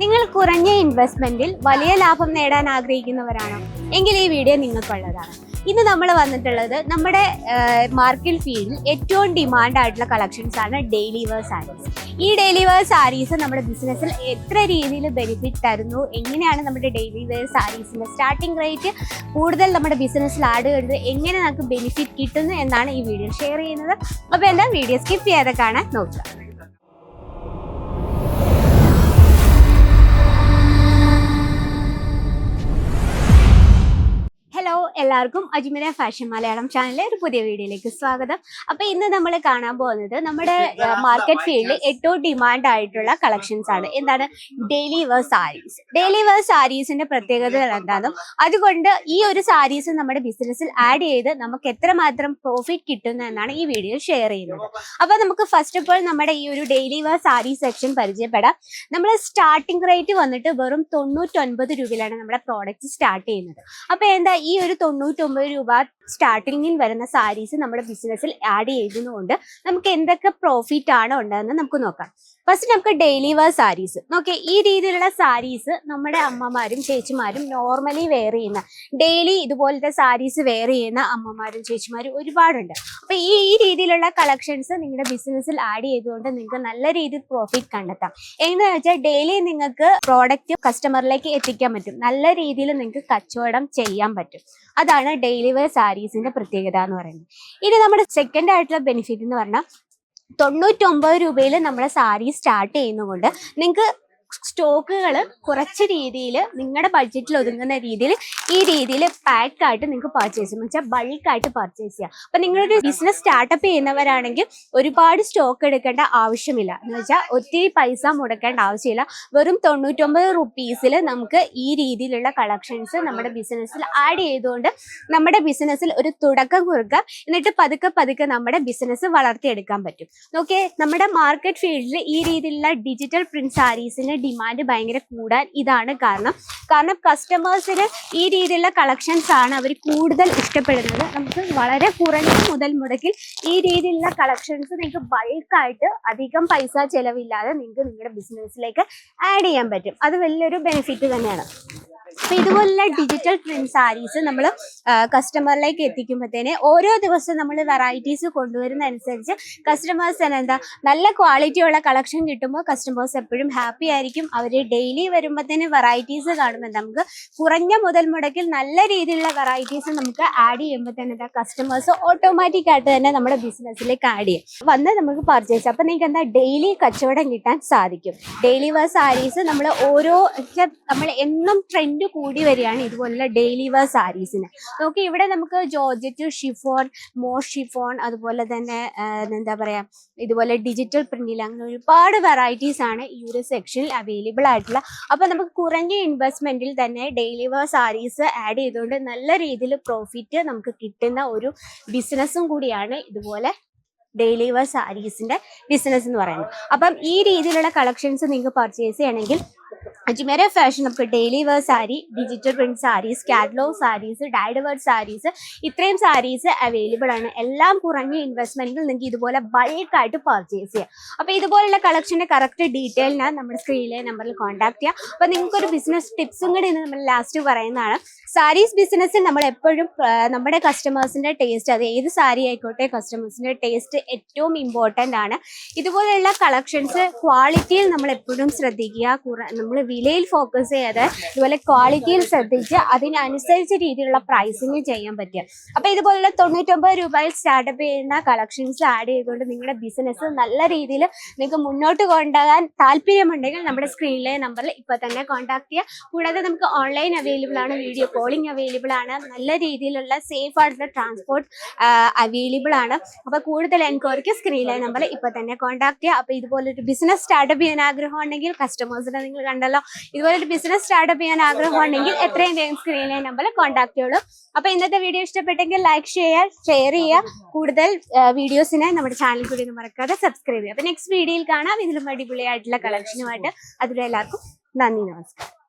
നിങ്ങൾ കുറഞ്ഞ ഇൻവെസ്റ്റ്മെന്റിൽ വലിയ ലാഭം നേടാൻ ആഗ്രഹിക്കുന്നവരാണോ. എങ്കിൽ ഈ വീഡിയോ നിങ്ങൾക്കുള്ളതാണ്. ഇന്ന് നമ്മൾ വന്നിട്ടുള്ളത് നമ്മുടെ മാർക്കറ്റ് ഫീൽഡിൽ ഏറ്റവും ഡിമാൻഡ് ആയിട്ടുള്ള കളക്ഷൻസ് ആണ് ഡെയിലി വെയർ സാരീസ് ഈ ഡെയിലി വെയർ സാരീസ് നമ്മുടെ ബിസിനസ്സിൽ എത്ര രീതിയിൽ ബെനിഫിറ്റ് തരുന്നു? എങ്ങനെയാണ് നമ്മുടെ ഡെയിലി വെയർ സാരീസിന്റെ സ്റ്റാർട്ടിംഗ് റേറ്റ് കൂടുതൽ നമ്മുടെ ബിസിനസ്സിൽ ആഡ് ചെയ്തത് എങ്ങനെ നമുക്ക് ബെനിഫിറ്റ് കിട്ടുന്നു എന്നാണ് ഈ വീഡിയോ ഷെയർ ചെയ്യുന്നത്. അപ്പോൾ എന്താ? വീഡിയോ സ്കിപ്പ് ചെയ്യാതെ കാണാൻ നോക്കുക. എല്ലാവർക്കും അജ്മിര ഫാഷൻ മലയാളം ചാനലിലെ ഒരു പുതിയ വീഡിയോയിലേക്ക് സ്വാഗതം. അപ്പൊ ഇന്ന് നമ്മൾ കാണാൻ പോകുന്നത് നമ്മുടെ മാർക്കറ്റ് ഫീൽഡിൽ ഏറ്റവും ഡിമാൻഡ് ആയിട്ടുള്ള കളക്ഷൻസ് ആണ്. എന്താണ്? Daily wear saris daily wear സാരീസിന്റെ പ്രത്യേകത എന്താണെന്നും അതുകൊണ്ട് ഈ ഒരു സാരീസ് നമ്മുടെ ബിസിനസ്സിൽ ആഡ് ചെയ്ത് നമുക്ക് എത്രമാത്രം പ്രോഫിറ്റ് കിട്ടുന്നു എന്നാണ് ഈ വീഡിയോ ഷെയർ ചെയ്യുന്നത്. അപ്പൊ നമുക്ക് ഫസ്റ്റ് ഓഫ് ഓൾ നമ്മുടെ ഈ ഒരു ഡെയിലി വെയർ സാരി സെക്ഷൻ പരിചയപ്പെടാം. നമ്മൾ സ്റ്റാർട്ടിംഗ് റേറ്റ് വന്നിട്ട് വെറും തൊണ്ണൂറ്റൊൻപത് രൂപയിലാണ് നമ്മുടെ പ്രോഡക്റ്റ് സ്റ്റാർട്ട് ചെയ്യുന്നത്. അപ്പൊ എന്താ ഈ ഒരു തൊണ്ണൂറ്റൊമ്പത് രൂപ സ്റ്റാർട്ടിങ്ങിൽ വരുന്ന സാരീസ് നമ്മുടെ ബിസിനസ്സിൽ ആഡ് ചെയ്യുന്നതുകൊണ്ട് നമുക്ക് എന്തൊക്കെ പ്രോഫിറ്റ് ആണ് ഉണ്ടെന്ന് നമുക്ക് നോക്കാം. ഫസ്റ്റ് നമുക്ക് ഡെയിലി വെയർ സാരീസ് നോക്കിയേ ഈ രീതിയിലുള്ള സാരീസ് നമ്മുടെ അമ്മമാരും ചേച്ചിമാരും നോർമലി വെയർ ചെയ്യുന്ന ഡെയിലി ഇതുപോലത്തെ സാരീസ് വെയർ ചെയ്യുന്ന അമ്മമാരും ചേച്ചിമാരും ഒരുപാടുണ്ട്. അപ്പൊ ഈ ഈ രീതിയിലുള്ള കളക്ഷൻസ് നിങ്ങളുടെ ബിസിനസ്സിൽ ആഡ് ചെയ്തുകൊണ്ട് നിങ്ങൾക്ക് നല്ല രീതിയിൽ പ്രോഫിറ്റ് കണ്ടെത്താം. എന്ന് വെച്ചാൽ ഡെയിലി നിങ്ങൾക്ക് പ്രോഡക്റ്റ് കസ്റ്റമറിലേക്ക് എത്തിക്കാൻ പറ്റും. നല്ല രീതിയിൽ നിങ്ങൾക്ക് കച്ചവടം ചെയ്യാൻ പറ്റും. അതാണ് ഡെയിലി വെയർ സാരീസിന്റെ പ്രത്യേകത എന്ന് പറയുന്നത്. ഇനി നമ്മുടെ സെക്കൻഡ് ആയിട്ടുള്ള ബെനിഫിറ്റ് എന്ന് പറഞ്ഞാൽ തൊണ്ണൂറ്റൊമ്പത് രൂപയിൽ നമ്മുടെ സാരി സ്റ്റാർട്ട് ചെയ്യുന്നതുകൊണ്ട് നിങ്ങൾക്ക് സ്റ്റോക്കുകൾ കുറച്ച് രീതിയിൽ നിങ്ങളുടെ ബഡ്ജറ്റിൽ ഒതുങ്ങുന്ന രീതിയിൽ ഈ രീതിയിൽ പാക്ക് ആയിട്ട് നിങ്ങൾക്ക് പർച്ചേസ് ചെയ്യാം. വെച്ചാൽ ബൾക്കായിട്ട് പർച്ചേസ് ചെയ്യാം. അപ്പൊ നിങ്ങളൊരു ബിസിനസ് സ്റ്റാർട്ടപ്പ് ചെയ്യുന്നവരാണെങ്കിൽ ഒരുപാട് സ്റ്റോക്ക് എടുക്കേണ്ട ആവശ്യമില്ല. എന്ന് വെച്ചാൽ ഒത്തിരി പൈസ മുടക്കേണ്ട ആവശ്യമില്ല. വെറും തൊണ്ണൂറ്റൊമ്പത് റുപ്പീസിൽ നമുക്ക് ഈ രീതിയിലുള്ള കളക്ഷൻസ് നമ്മുടെ ബിസിനസ്സിൽ ആഡ് ചെയ്തുകൊണ്ട് നമ്മുടെ ബിസിനസ്സിൽ ഒരു തുടക്കം കുറുക്കാം. എന്നിട്ട് പതുക്കെ പതുക്കെ നമ്മുടെ ബിസിനസ് വളർത്തിയെടുക്കാൻ പറ്റും. ഓക്കെ നമ്മുടെ മാർക്കറ്റ് ഫീൽഡിൽ ഈ രീതിയിലുള്ള ഡിജിറ്റൽ പ്രിന്റ് സാരീസിന് ഡിമാൻഡ് ഭയങ്കര കൂടാൻ ഇതാണ് കാരണം. കാരണം കസ്റ്റമേഴ്സിന് ഈ രീതിയിലുള്ള കളക്ഷൻസ് ആണ് അവർ കൂടുതൽ ഇഷ്ടപ്പെടുന്നത്. നമുക്ക് വളരെ കുറഞ്ഞ മുതൽ മുടക്കിൽ ഈ രീതിയിലുള്ള കളക്ഷൻസ് നിങ്ങൾക്ക് ബൾക്കായിട്ട് അധികം പൈസ ചിലവില്ലാതെ നിങ്ങൾക്ക് നിങ്ങളുടെ ബിസിനസ്സിലേക്ക് ആഡ് ചെയ്യാൻ പറ്റും. അത് വലിയൊരു ബെനിഫിറ്റ് തന്നെയാണ്. അപ്പൊ ഇതുപോലുള്ള ഡിജിറ്റൽ പ്രിന്റ് സാരീസ് നമ്മൾ കസ്റ്റമറിലേക്ക് എത്തിക്കുമ്പോഴത്തേനെ ഓരോ ദിവസവും നമ്മൾ വെറൈറ്റീസ് കൊണ്ടുവരുന്ന അനുസരിച്ച് കസ്റ്റമേഴ്സിന് എന്താ നല്ല ക്വാളിറ്റിയുള്ള കളക്ഷൻ കിട്ടുമ്പോൾ കസ്റ്റമേഴ്സ് എപ്പോഴും ഹാപ്പി ആയിരിക്കും. അവർ ഡെയിലി വരുമ്പോഴത്തേന് വെറൈറ്റീസ് കാണുമ്പോൾ നമുക്ക് കുറഞ്ഞ മുതൽ മുടക്കിൽ നല്ല രീതിയിലുള്ള വെറൈറ്റീസ് നമുക്ക് ആഡ് ചെയ്യുമ്പോൾ തന്നെ കസ്റ്റമേഴ്സ് ഓട്ടോമാറ്റിക് ആയിട്ട് തന്നെ നമ്മുടെ ബിസിനസ്സിലേക്ക് ആഡ് ചെയ്യും. വന്ന് നമുക്ക് പർച്ചേസ് അപ്പം നിങ്ങൾക്ക് എന്താ ഡെയിലി കച്ചവടം കിട്ടാൻ സാധിക്കും. ഡെയിലി വെയർ സാരീസ് നമ്മൾ ഓരോ നമ്മൾ എന്നും ട്രെൻഡ് കൂടി വരികയാണ് ഇതുപോലുള്ള ഡെയിലി വെയർ സാരീസിന് നോക്കി ഇവിടെ നമുക്ക് ജോർജറ്റ് ഷിഫോൺ മോ ഷിഫോൺ അതുപോലെ തന്നെ എന്താ പറയുക ഇതുപോലെ ഡിജിറ്റൽ പ്രിന്റിൽ അങ്ങനെ ഒരുപാട് വെറൈറ്റീസ് ആണ് ഈ ഒരു സെക്ഷനിൽ അവൈലബിൾ ആയിട്ടുള്ള. അപ്പൊ നമുക്ക് കുറഞ്ഞ ഇൻവെസ്റ്റ്മെന്റിൽ തന്നെ ഡെയിലി വെയർ സാരീസ് ആഡ് ചെയ്തുകൊണ്ട് നല്ല രീതിയിൽ പ്രോഫിറ്റ് നമുക്ക് കിട്ടുന്ന ഒരു ബിസിനസ്സും കൂടിയാണ് ഇതുപോലെ ഡെയിലി വെയർ സാരീസിന്റെ ബിസിനസ് എന്ന് പറയുന്നത്. അപ്പം ഈ രീതിയിലുള്ള കളക്ഷൻസ് നിങ്ങൾക്ക് പർച്ചേസ് ചെയ്യണമെങ്കിൽ അജ്മേര ഫാഷൻ നമുക്ക് daily wear sari digital print saris catalogue saris dyed word saris ഇത്രയും സാരീസ് അവൈലബിൾ ആണ്. എല്ലാം കുറഞ്ഞ ഇൻവെസ്റ്റ്മെന്റിൽ നിങ്ങൾക്ക് ഇതുപോലെ ബൾക്കായിട്ട് പർച്ചേസ് ചെയ്യാം. അപ്പോൾ ഇതുപോലുള്ള കളക്ഷന്റെ കറക്റ്റ് ഞാൻ നമ്മുടെ സ്ക്രീനിലെ നമ്പറിൽ കോൺടാക്ട് ചെയ്യാം. അപ്പോൾ നിങ്ങൾക്ക് ഒരു ബിസിനസ് ടിപ്സും കൂടി നമ്മൾ ലാസ്റ്റ് പറയുന്നതാണ്. സാരീസ് ബിസിനസ്സിൽ നമ്മൾ എപ്പോഴും നമ്മുടെ കസ്റ്റമേഴ്സിന്റെ ടേസ്റ്റ് അത് ഏത് സാരി ആയിക്കോട്ടെ കസ്റ്റമേഴ്സിന്റെ ടേസ്റ്റ് ഏറ്റവും ഇമ്പോർട്ടന്റ് ആണ്. ഇതുപോലെയുള്ള കളക്ഷൻസ് ക്വാളിറ്റിയിൽ നമ്മൾ എപ്പോഴും ശ്രദ്ധിക്കുക. നമ്മൾ വിലയിൽ ഫോക്കസ് ചെയ്യാതെ ഇതുപോലെ ക്വാളിറ്റിയിൽ ശ്രദ്ധിച്ച് അതിനനുസരിച്ച രീതിയിലുള്ള പ്രൈസിങ് ചെയ്യാൻ പറ്റുക. അപ്പോൾ ഇതുപോലുള്ള തൊണ്ണൂറ്റൊമ്പത് രൂപയിൽ സ്റ്റാർട്ടപ്പ് ചെയ്യുന്ന കളക്ഷൻസ് ആഡ് ചെയ്തുകൊണ്ട് നിങ്ങളുടെ ബിസിനസ് നല്ല രീതിയിൽ നിങ്ങൾക്ക് മുന്നോട്ട് കൊണ്ടുപോകാൻ താല്പര്യമുണ്ടെങ്കിൽ നമ്മുടെ സ്ക്രീനിലെ നമ്പറിൽ ഇപ്പോൾ തന്നെ കോൺടാക്ട് ചെയ്യുക. കൂടാതെ നമുക്ക് ഓൺലൈൻ അവൈലബിൾ ആണ് വീഡിയോ കോളിംഗ് അവൈലബിൾ ആണ്. നല്ല രീതിയിലുള്ള സേഫ് ആയിട്ടുള്ള ട്രാൻസ്പോർട്ട് അവൈലബിൾ ആണ്. അപ്പോൾ കൂടുതൽ എൻക്വയറിക്ക് സ്ക്രീനിലെ നമ്മൾ ഇപ്പൊ തന്നെ കോൺടാക്ട് ചെയ്യുക അപ്പൊ ഇതുപോലൊരു ബിസിനസ് സ്റ്റാർട്ടപ്പ് ചെയ്യാൻ ആഗ്രഹം ഉണ്ടെങ്കിൽ കസ്റ്റമേഴ്സിനെ നിങ്ങൾ കണ്ടല്ലോ. ഇതുപോലൊരു ബിസിനസ് സ്റ്റാർട്ടപ്പ് ചെയ്യാൻ ആഗ്രഹം ഉണ്ടെങ്കിൽ എത്രയും വേഗം സ്ക്രീനിലെ നമ്മൾ കോൺടാക്ട് ചെയ്യുള്ളൂ. അപ്പൊ ഇന്നത്തെ വീഡിയോ ഇഷ്ടപ്പെട്ടെങ്കിൽ ലൈക്ക് ചെയ്യുക ഷെയർ ചെയ്യുക. കൂടുതൽ വീഡിയോസിനെ നമ്മുടെ ചാനൽ കൂടി ഒന്നും മറക്കാതെ സബ്സ്ക്രൈബ് ചെയ്യുക. അപ്പൊ നെക്സ്റ്റ് വീഡിയോയിൽ കാണാം. ഇതിലും അടിപൊളിയായിട്ടുള്ള കളക്ഷനുമായിട്ട് അതിലെല്ലാവർക്കും നന്ദി നമസ്കാരം.